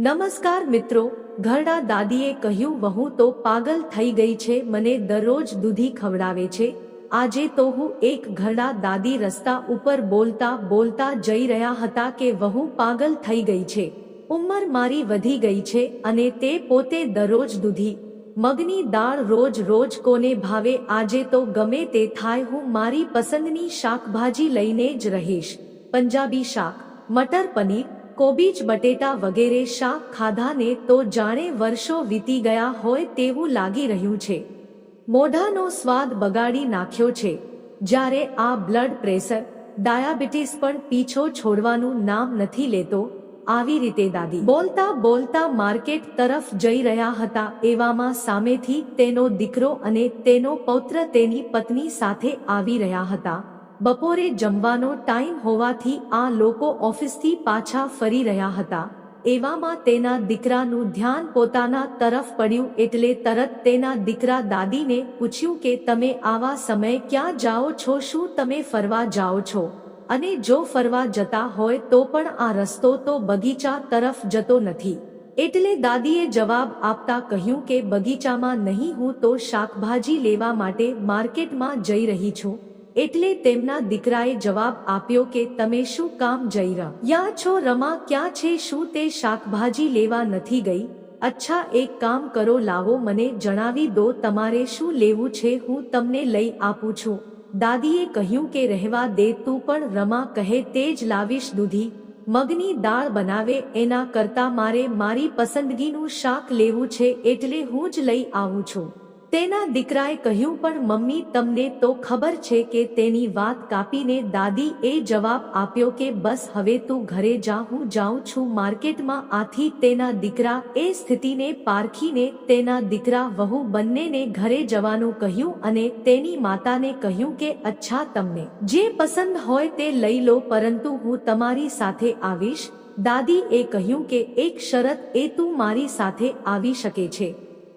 નમસ્કાર મિત્રો, ઘરડા દાદીએ કહ્યું, વહુ, તો પાગલ થઈ ગઈ છે, મને દરરોજ દૂધી ખવડાવે છે. આજે તો હું એક ઘરડા દાદી રસ્તા ઉપર બોલતા બોલતા જઈ રહ્યા હતા કે, વહુ, પાગલ થઈ ગઈ છે. ઉંમર મારી વધી ગઈ છે અને તે પોતે દરરોજ દૂધી. મગની દાળ રોજ રોજ કોને ભાવે? આજે તો ગમે તે થાય, હું મારી પસંદની શાકભાજી લઈને જ રહીશ. પંજાબી શાક, મટર પનીર કોબીજ, બટેટા વગેરે શાક ખાધાને તો જાણે વર્ષો વીતી ગયા હોય તેવું લાગી રહ્યું છે. મોઢાનો સ્વાદ બગાડી નાખ્યો છે. જ્યારે આ બ્લડ પ્રેશર, ડાયાબિટીસ પણ પીછો છોડવાનું નામ નથી લેતો, આવી રીતે દાદી બોલતા બોલતા માર્કેટ તરફ જઈ રહ્યા હતા. એવામાં સામેથી તેનો દીકરો અને તેનો પૌત્ર તેની પત્ની સાથે આવી રહ્યા હતા. બપોરે જમવાનો ટાઈમ હોવાથી આ લોકો ઓફિસથી પાછા ફરી રહ્યા હતા. એવામાં તેના દીકરાનું ધ્યાન પોતાના તરફ પડ્યું એટલે તરત તેના દીકરા દાદીને પૂછ્યું કે તમે આવા સમયે ક્યાં જાઓ છો, શું તમે ફરવા જાઓ છો? અને જો ફરવા જતા હોય તો પણ આ રસ્તો તો બગીચા તરફ જતો નથી. એટલે દાદીએ જવાબ આપતા કહ્યું કે, બગીચામાં નહીં હું તો શાકભાજી લેવા માટે માર્કેટમાં જઈ રહી છું. એટલે તેમના દીકરાએ જવાબ આપ્યો કે, તમે શું કામ જઈ રહ્યા? છો રમા? ક્યાં છે? શું તે શાકભાજી લેવા નથી ગઈ? અચ્છા, એક કામ કરો, લાવો, મને જણાવી દો, તમારે શું લેવું છે? હું તમને લઈ આપું છું. દાદીએ કહ્યું કે, રહેવા દે, તું પણ રમા, કહે, તે જ લાવીશ દૂધી. મગની દાળ બનાવે, એના કરતા મારે મારી પસંદગીનું શાક લેવું છે, એટલે હું જ લઈ આવું છું. તેના દીકરાએ કહ્યું, પણ મમ્મી, તમને તો ખબર છે કે તેની વાત કાપીને દાદી એ જવાબ આપ્યો કે, બસ, હવે તું ઘરે જા, હું જાઉં છું માર્કેટમાં. આથી તેના દીકરા એ સ્થિતિને પારખીને તેના દીકરા વહુ બંનેને ઘરે જવાનું કહ્યું અને તેની માતાને કહ્યું કે, અચ્છા, તમને જે પસંદ હોય તે લઈ લો, પરંતુ હું તમારી સાથે આવીશ. દાદી એ કહ્યું કે, એક શરત એ તું મારી સાથે આવી શકે છે.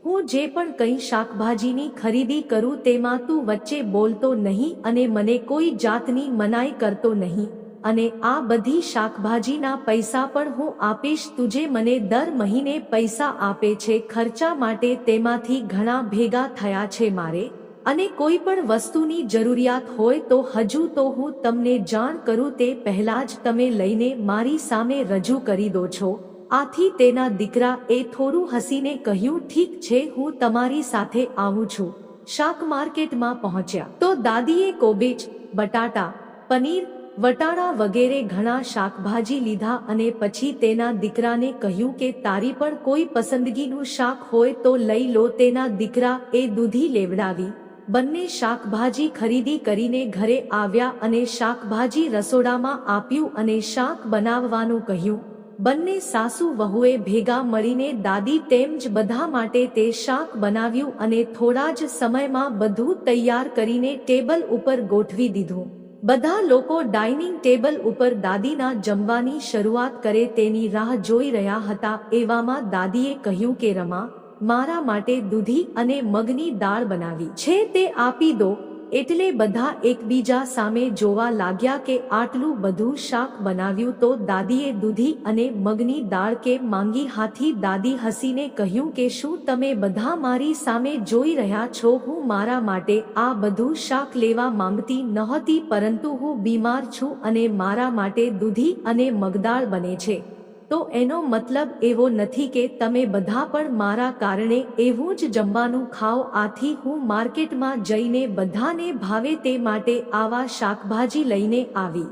હું જે પણ કંઈ શાકભાજીની ખરીદી કરું તેમાં તું વચ્ચે બોલતો નહીં અને મને કોઈ જાતની મનાઈ કરતો નહીં. અને આ બધી શાકભાજીના પૈસા પણ હું આપીશ તુજે મને દર મહિને પૈસા આપે છે, ખર્ચા માટે તેમાંથી ઘણા ભેગા થયા છે મારે. અને કોઈ પણ વસ્તુની જરૂરિયાત હોય તો હજુ તો હું તમને જાણ કરું તે પહેલા જ તમે લઈને મારી સામે રજૂ કરી દો છો. આથી તેના દીકરા એ થોડું હસીને કહ્યું, ઠીક છે, હું તમારી સાથે આવું છું. શાક માર્કેટમાં પહોંચ્યા. તો દાદીએ કોબીજ, બટાટા, પનીર, વટાણા વગેરે ઘણા શાકભાજી લીધા અને પછી તેના દીકરાને કહ્યું કે, તારી પણ કોઈ પસંદગીનું શાક હોય તો લઈ લો. તેના દીકરા એ દૂધી લેવડાવી. બંને શાકભાજી ખરીદી કરીને ઘરે આવ્યા અને શાકભાજી રસોડામાં આપ્યું અને શાક બનાવવાનું કહ્યું. બંને સાસુ વહુએ ભેગા મળીને દાદી તેમ જ બધા માટે તે શાક બનાવ્યું અને થોડા જ સમયમાં બધું તૈયાર કરીને ટેબલ ઉપર ગોઠવી દીધું. બધા લોકો ડાઇનિંગ ટેબલ ઉપર દાદીના જમવાની શરૂઆત કરે તેની રાહ જોઈ રહ્યા હતા એવામાં દાદીએ કહ્યું કે, રમા, મારા માટે દૂધી અને મગની દાળ બનાવી. છે તે આપી દો. એટલે બધા એકબીજા સામે જોવા લાગ્યા કે આટલું બધું શાક બનાવ્યું તો દાદીએ દૂધી અને મગની દાળ કે માંગી હાથી દાદી હસીને કહ્યું કે શું તમે બધા મારી સામે જોઈ રહ્યા છો? હું મારા માટે આ બધું શાક લેવા માંગતી નહોતી, પરંતુ હું બીમાર છું અને મારા માટે દૂધી અને મગદાળ બને છે. તો એનો મતલબ એવો નથી કે તમે બધા પણ મારા કારણે એવું જ જમવાનું ખાઓ, આથી હું માર્કેટમાં જઈને બધાને ભાવે તે માટે આવા શાકભાજી લઈને આવી.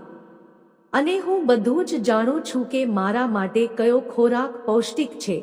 અને હું બધું જ જાણું છું કે મારા માટે કયો ખોરાક પૌષ્ટિક છે.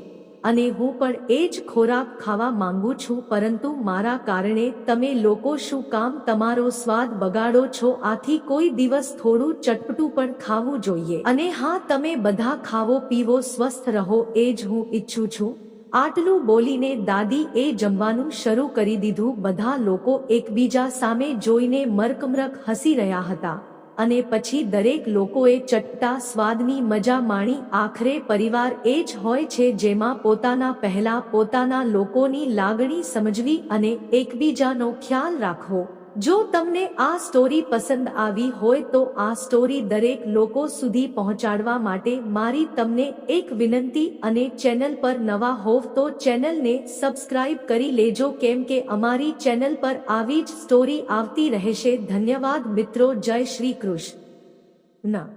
અને હું પણ એ જ ખોરાક ખાવા માંગુ છું, પરંતુ મારા કારણે તમે લોકો શું કામ તમારો સ્વાદ બગાડો છો? આથી કોઈ દિવસ થોડું ચટપટું પણ ખાવું જોઈએ. અને હા, તમે બધા ખાવો, પીવો, સ્વસ્થ રહો, એ જ હું ઈચ્છું છું. આટલું બોલીને દાદી એ જમવાનું શરૂ કરી દીધું. બધા લોકો એકબીજા સામે જોઈને મરકમરક હસી રહ્યા હતા. અને પછી દરેક લોકોએ ચટતા સ્વાદની મજા માણી. આખરે પરિવાર એ જ હોય છે જેમાં પોતાના પહેલા પોતાના લોકોની લાગણી સમજવી અને એકબીજાનો ખ્યાલ રાખવો. જો તમને આ સ્ટોરી પસંદ આવી હોય તો આ સ્ટોરી દરેક લોકો સુધી પહોંચાડવા માટે મારી તમને એક વિનંતી અને ચેનલ પર નવા હોવ તો ચેનલને સબસ્ક્રાઇબ કરી લેજો કેમ કે અમારી ચેનલ પર આવી જ સ્ટોરી આવતી રહેશે. ધન્યવાદ મિત્રો. જય શ્રી કૃષ્ણ.